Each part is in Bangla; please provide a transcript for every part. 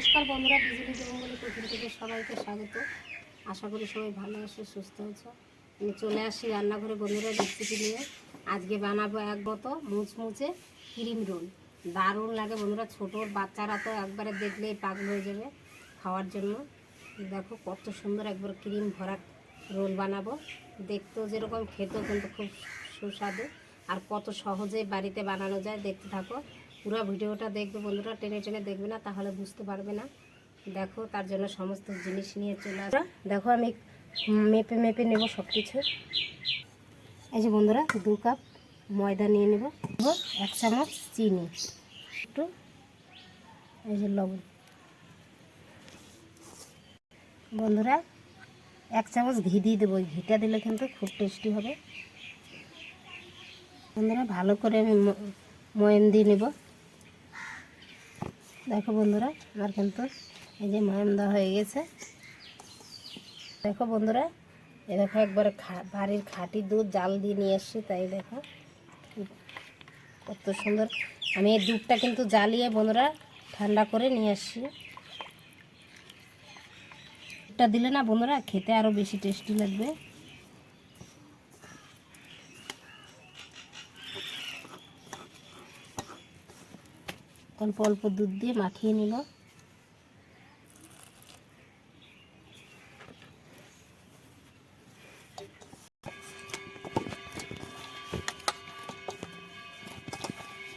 নমস্কার বন্ধুরা বিজলি জঙ্গলি কুকুর থেকে সবাইকে স্বাগত। আশা করি সবাই ভালো আছো, সুস্থ আছো। আমি চলে আসি রান্নাঘরে বন্ধুরা রেসিপি নিয়ে। আজকে বানাবো এক মতো মুচমুচে ক্রিম রোল। দারুণ লাগে বন্ধুরা, ছোট বাচ্চারা তো একবারে দেখলেই পাগল হয়ে যাবে খাওয়ার জন্য। দেখো কত সুন্দর একবার ক্রিম ভরা রোল বানাবো। দেখতেও যেরকম খেতেও কিন্তু খুব সুস্বাদু। আর কত সহজেই বাড়িতে বানানো যায়, দেখতে থাকো। পুরো ভিডিওটা দেখবে, বন্ধুরা টেনে টেনে দেখবে না, তাহলে বুঝতে পারবে না। দেখো, তার জন্য সমস্ত জিনিস নিয়ে চলে আসা দেখো, আমি মেপে মেপে নেব সব কিছু এই যে বন্ধুরা, দু কাপ ময়দা নিয়ে নেব। এক চামচ চিনি। একটু, এই যে লবণ। বন্ধুরা, এক চামচ ঘি দিয়ে দেবো। ঘিটা দিলে কিন্তু খুব টেস্টি হবে। বন্ধুরা, ভালো করে আমি ম- ময়াম দিয়ে নেব। দেখো বন্ধুরা, আমার কিন্তু এই যে ময়াম দেওয়া হয়ে গেছে। দেখো বন্ধুরা, এ দেখো একবারে বাড়ির খাঁটি দুধ জাল দিয়ে নিয়ে এসছি, তাই দেখো কত সুন্দর। আমি এই দুধটা কিন্তু জ্বালিয়ে বন্ধুরা ঠান্ডা করে নিয়ে আসছি দুধটা দিলে না বন্ধুরা খেতে আরও বেশি টেস্টি লাগবে। অল্প অল্প দুধ দিয়ে মাখিয়ে নিল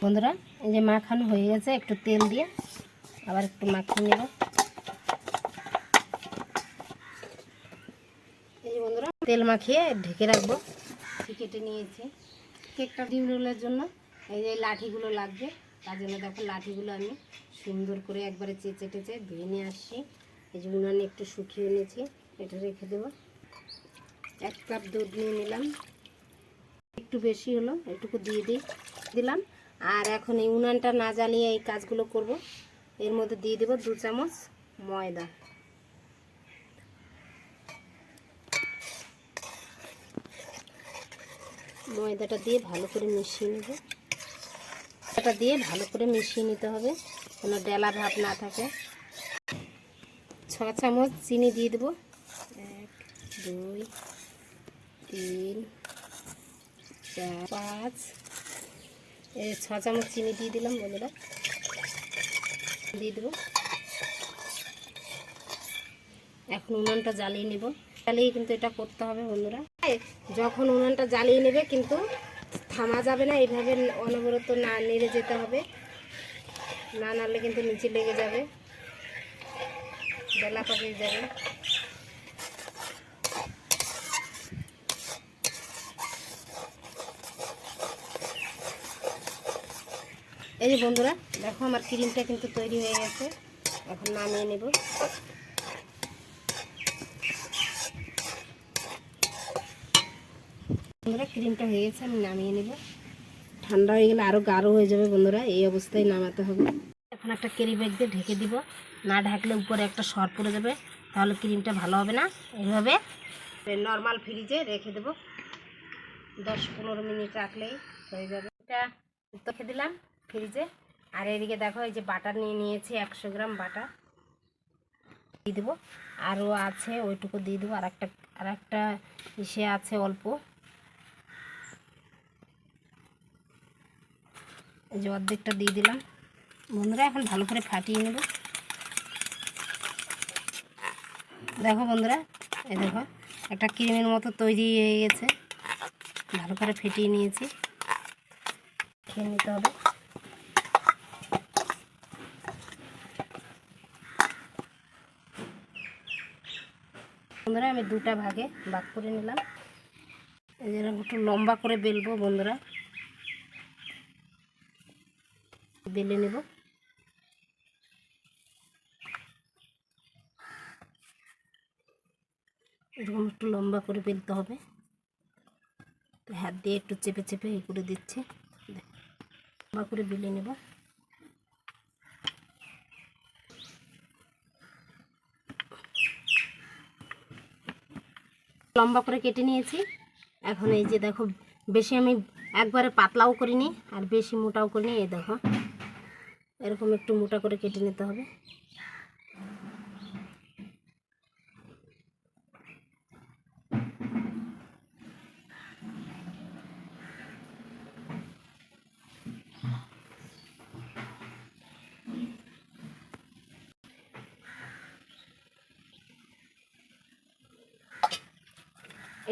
বন্ধুরা, এই যে মাখানো হয়ে গেছে, একটু তেল দিয়ে আবার একটু মাখিয়ে নেব। এই যে বন্ধুরা, তেল মাখিয়ে ঢেকে রাখব। কেটে নিয়েছি। কেকটা ডিম রোলের জন্য এই যে লাঠিগুলো লাগবে। তার জন্য দেখো লাঠিগুলো আমি সুন্দর করে একবারে চেঁচে টেচে ধুয়ে নিয়ে আসছি। এই যে উনানে একটু শুকিয়ে নিয়েছি, এটা রেখে দেবো। এক কাপ দুধ নিয়ে নিলাম। একটু বেশি হলো একটুকু দিয়ে দিই, দিলাম। আর এখন এই উনানটা না জ্বালিয়ে এই কাজগুলো করব। এর মধ্যে দিয়ে দেবো দু চামচ ময়দা। ময়দাটা দিয়ে ভালো করে মিশিয়ে নেব। এটা দিয়ে ভালো করে মিশিয়ে নিতে হবে, কোনো ডেলা ভাব না থাকে। ছ চামচ চিনি দিয়ে দেবো। এক, দুই, তিন, চার, পাঁচ। এই ছ চামচ চিনি দিয়ে দিলাম বন্ধুরা। দিয়ে দেবো। এখন উনানটা জ্বালিয়ে নেব। জ্বালিয়ে কিন্তু এটা করতে হবে বন্ধুরা। যখন উনানটা জ্বালিয়ে নেবে কিন্তু থামা যাবে না, এইভাবে অনবরত না নেড়ে যেতে হবে। না নাড়লে কিন্তু নিচে লেগে যাবে। বেলা পাকিয়ে যাবে। এই যে বন্ধুরা, দেখো আমার ক্রিমটা কিন্তু তৈরি হয়ে গেছে। এখন নামিয়ে নেব। বন্ধুরা, ক্রিমটা হয়ে গেছে, আমি নামিয়ে নেব। ঠান্ডা হয়ে গেলে আরও গাঢ় হয়ে যাবে বন্ধুরা, এই অবস্থায় নামাতে হবে। এখন একটা ক্যারি ব্যাগ দিয়ে ঢেকে দিব। না ঢাকলে উপরে একটা সর পড়ে যাবে, তাহলে ক্রিমটা ভালো হবে না। এইভাবে নর্মাল ফ্রিজে রেখে দেবো। দশ পনেরো মিনিট রাখলেই হয়ে যাবে। এটা রেখে দিলাম ফ্রিজে। আর এদিকে দেখো, এই যে বাটার নিয়ে নিয়েছি, একশো গ্রাম বাটার। দিয়ে দেবো। আরও আছে, ওইটুকু দিয়ে দেবো। আর একটা আর একটা ইসে আছে অল্প। এই যে অর্ধেকটা দিয়ে দিলাম। বন্ধুরা, এখন ভালো করে ফাটিয়ে নেব। দেখো বন্ধুরা, এই দেখো, একটা ক্রিমের মতো তৈরি হয়ে গেছে। ভালো করে ফেটিয়ে নিয়েছি। খেয়ে নিতে হবে। বন্ধুরা, আমি দুটা ভাগে ভাগ করে নিলাম। এই যে একটু লম্বা করে বেলবো বন্ধুরা। বেলে নেব। এরকম একটু লম্বা করে বেলতে হবে। তো হাত দিয়ে একটু চেপে চেপে এই করে দিচ্ছি। লম্বা করে বেলে নেব। লম্বা করে কেটে নিয়েছি। এখন এই যে দেখো, বেশি আমি একবারে পাতলাও করিনি আর বেশি মোটাও করিনি, এই দেখো। এরকম একটু মোটা করে কেটে নিতে হবে।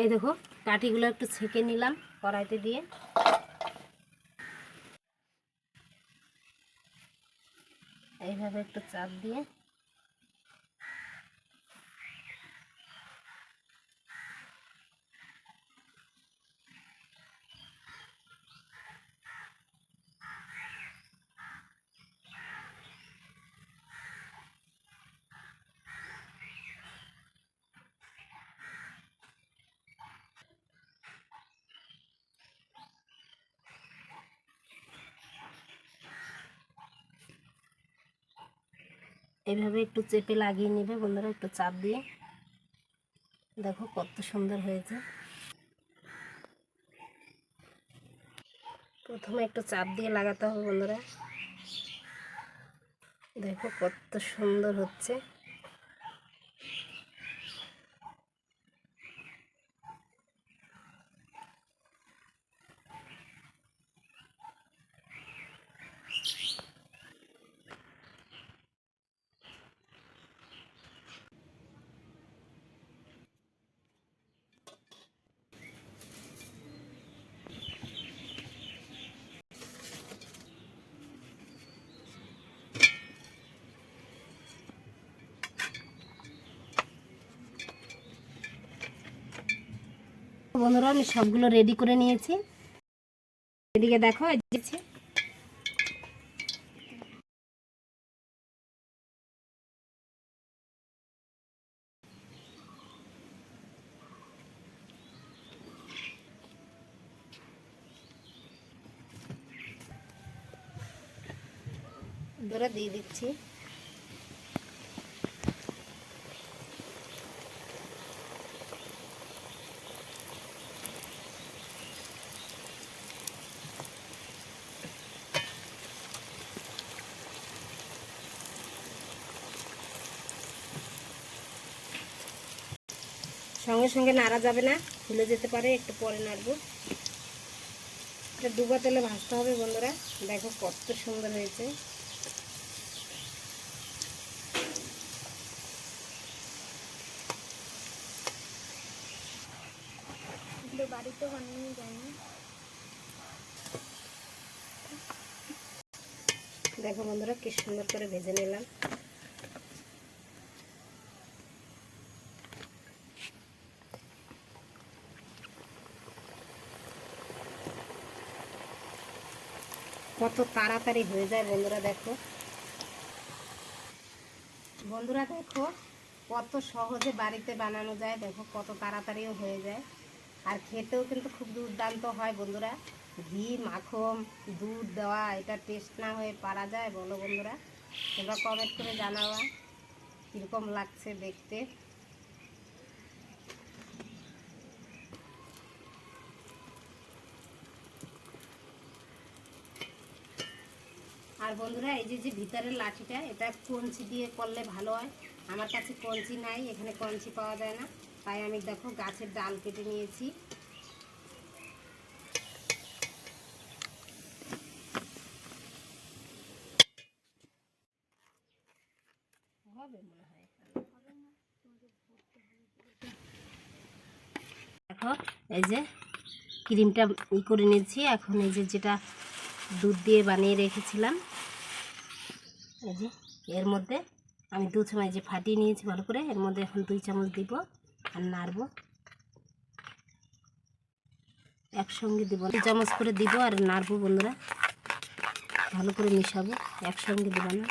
এই দেখো, কাঠিগুলো একটু ছেঁকে নিলাম কড়াইতে দিয়ে। এইভাবে একটু চাপ দিয়ে এইভাবে একটু চেপে লাগিয়ে নেবে, বন্ধুরা একটু চাপ দিয়ে। দেখো কত সুন্দর হয়েছে। প্রথমে একটু চাপ দিয়ে লাগাতে হবে, বন্ধুরা। দেখো কত সুন্দর হচ্ছে। বন্ধুরা আমি সবগুলো রেডি করে নিয়েছি। এদিকে দেখো ধরে দিয়ে দিচ্ছি। সঙ্গে সঙ্গে নাড়া যাবে না খুলে যেতে পারে একটু পরে নাড়বো। এটা ডুবা তেলে ভাজতে হবে বন্ধুরা। দেখো কত সুন্দর হয়েছে। বাড়িতে বানিয়ে দেখো বন্ধুরা কি সুন্দর করে ভেজে নিলাম। কত তাড়াতাড়ি হয়ে যায় বন্ধুরা দেখো। বন্ধুরা দেখো, কত সহজে বাড়িতে বানানো যায়, দেখো কত তাড়াতাড়িও হয়ে যায়। আর খেতেও কিন্তু খুব দুর্দান্ত হয় বন্ধুরা। ঘি মাখন দুধ দেওয়া, এটা টেস্ট না হয়ে পারা যায়, বলো বন্ধুরা। তোমরা কমেন্ট করে জানাওয়া কীরকম লাগছে দেখতে। আর বন্ধুরা, এই যে যে ভিতরের লাঠিটা, এটা কঞ্চি দিয়ে করলে ভালো হয়। আমার কাছে কঞ্চি নাই, এখানে কঞ্চি পাওয়া যায় না। তাই আমি দেখো গাছের ডাল কেটে নিয়েছি। দেখো, এই যে ক্রিমটা ই করে নিয়েছি। এখন এই যে যেটা দুধ দিয়ে বানিয়ে রেখেছিলাম। এই যে, এর মধ্যে আমি দু চামচ যে ফাটিয়ে নিয়েছি ভালো করে, এর মধ্যে এখন দুই চামচ দিব আর নাড়বো। একসঙ্গে দিব দু চামচ করে দিব আর নাড়বো বন্ধুরা। ভালো করে মিশাবো, একসঙ্গে দেবো না।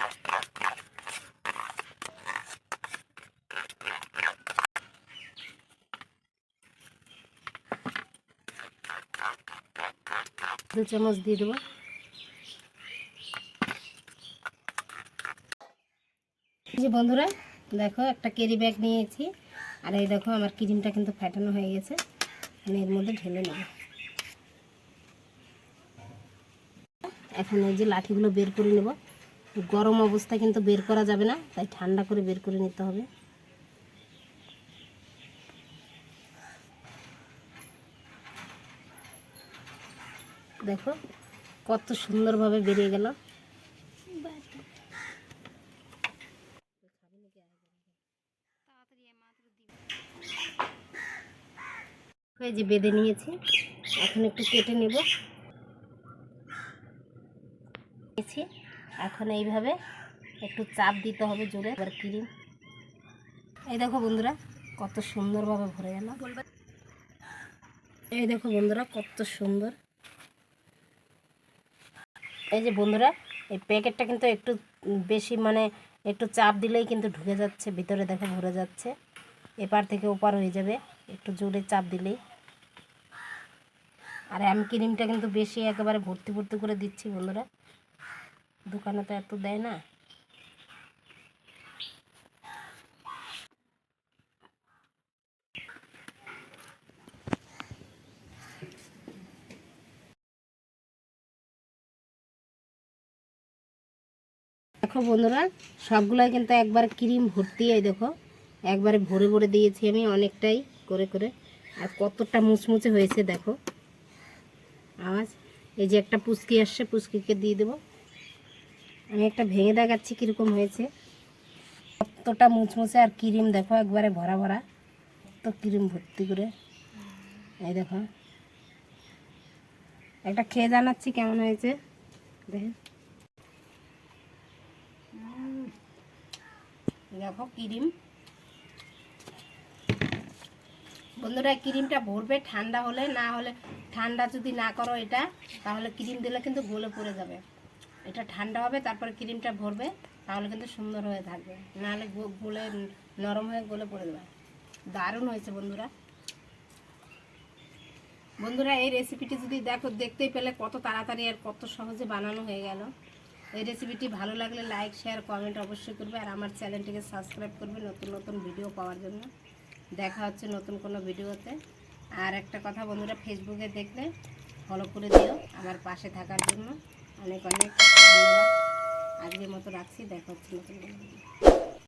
দু চামচ দিয়ে দেবো। যে বন্ধুরা, দেখো একটা ক্যারি ব্যাগ নিয়েছি। আর এই দেখো আমার ক্রিমটা কিন্তু ফ্যাটানো হয়ে গেছে। আমি এর মধ্যে ঢেলে নেব। এখন এই যে লাঠিগুলো বের করে নেব। গরম অবস্থায় কিন্তু বের করা যাবে না, তাই ঠান্ডা করে বের করে নিতে হবে। দেখো, কত সুন্দরভাবে বেরিয়ে গেল। এই যে বেঁধে নিয়েছি। এখন একটু কেটে নেব। এখন এইভাবে একটু চাপ দিতে হবে জোরে, এবার ক্রিম। এই দেখো বন্ধুরা, কত সুন্দরভাবে ভরে গেল। এই দেখো বন্ধুরা, কত সুন্দর। এই যে বন্ধুরা, এই প্যাকেটটা কিন্তু একটু বেশি মানে একটু চাপ দিলেই কিন্তু ঢুকে যাচ্ছে, ভিতরে দেখো ভরে যাচ্ছে। এপার থেকে ওপার হয়ে যাবে, একটু জোরে চাপ দিলেই। আর আমি ক্রিমটা কিন্তু বেশি একেবারে ভর্তি ভর্তি করে দিচ্ছি বন্ধুরা। দোকানে তো এত দেয় না। দেখো বন্ধুরা, সবগুলোই কিন্তু একবার ক্রিম ভর্তি, এই দেখো, একবারে ভরে ভরে দিয়েছি আমি অনেকটাই, করে করে। আর কতটা মুচমুচে হয়েছে, দেখো। আওয়াজ। এই যে একটা পুচকি আসছে, পুচকিকে দিয়ে দেবো। আমি একটা ভেঙে দেখাচ্ছি কীরকম হয়েছে। কতটা মুচমুচে আর ক্রিম, দেখো একবারে ভরা ভরা। তো ক্রিম ভর্তি করে। এই দেখো। একটা খেয়ে জানাচ্ছি কেমন হয়েছে। দেখেন। দেখো ক্রিম। বন্ধুরা, ক্রিমটা ভরবে ঠান্ডা হলে, না হলে ঠান্ডা যদি না করো এটা, তাহলে ক্রিম দিলে কিন্তু গলে পড়ে যাবে। এটা ঠান্ডা হবে, তারপরে ক্রিমটা ভরবে, তাহলে কিন্তু সুন্দর হয়ে থাকবে। নাহলে গলে, নরম হয়ে গলে পড়ে যাবে। দারুণ হয়েছে বন্ধুরা। বন্ধুরা, এই রেসিপিটি যদি দেখো, দেখতেই পেলে কত তাড়াতাড়ি আর কত সহজে বানানো হয়ে গেল। এই রেসিপিটি ভালো লাগলে লাইক শেয়ার কমেন্ট অবশ্যই করবে। আর আমার চ্যানেলটিকে সাবস্ক্রাইব করবে নতুন নতুন ভিডিও পাওয়ার জন্য। দেখা হচ্ছে নতুন কোনো ভিডিওতে আর একটা কথা বন্ধুরা ফেসবুকে দেখলে ফলো করে দিও আমার পাশে থাকার জন্য। অনেক অনেক ধন্যবাদ। আজকের মতো রাখছি, দেখা হচ্ছে নতুন